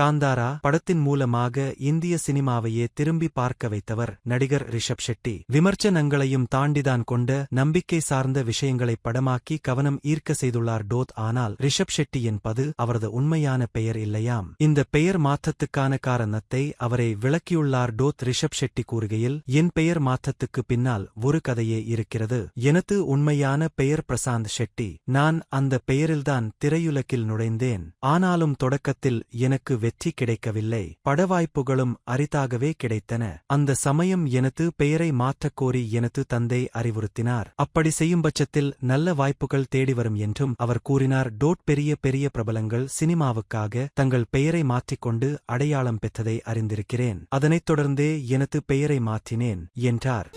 காந்தாரா படத்தின் மூலமாக இந்திய சினிமாவையே திரும்பி பார்க்க வைத்தவர் நடிகர் ரிஷப் ஷெட்டி. விமர்சனங்களையும் தாண்டிதான் கொண்ட நம்பிக்கை சார்ந்த விஷயங்களை படமாக்கி கவனம் ஈர்க்க செய்துள்ளார் டோத். ஆனால் ரிஷப் ஷெட்டி என்பது அவரது உண்மையான பெயர் இல்லையாம். இந்த பெயர் மாற்றத்துக்கான காரணத்தை அவரை விளக்கியுள்ளார் டோத் ரிஷப் ஷெட்டி கூறுகையில் என் பெயர் மாற்றத்துக்கு பின்னால் ஒரு கதையே இருக்கிறது. எனது உண்மையான பெயர் பிரசாந்த் ஷெட்டி. நான் அந்த பெயரில்தான் திரையுலகில் நுழைந்தேன். ஆனாலும் தொடக்கத்தில் எனக்கு வெற்றி கிடைக்கவில்லை. படவாய்ப்புகளும் அரிதாகவே கிடைத்தன. அந்த சமயம் எனது பெயரை மாற்றக்கோரி எனது தந்தை அறிவுறுத்தினார். அப்படி செய்யும் பட்சத்தில் நல்ல வாய்ப்புகள் தேடி வரும் என்றும் அவர் கூறினார். டோட் பெரிய பெரிய பிரபலங்கள் சினிமாவுக்காக தங்கள் பெயரை மாற்றிக்கொண்டு அடையாளம் பெற்றதை அறிந்திருக்கிறேன். அதனைத் தொடர்ந்தே எனது பெயரை மாற்றினேன் என்றார்.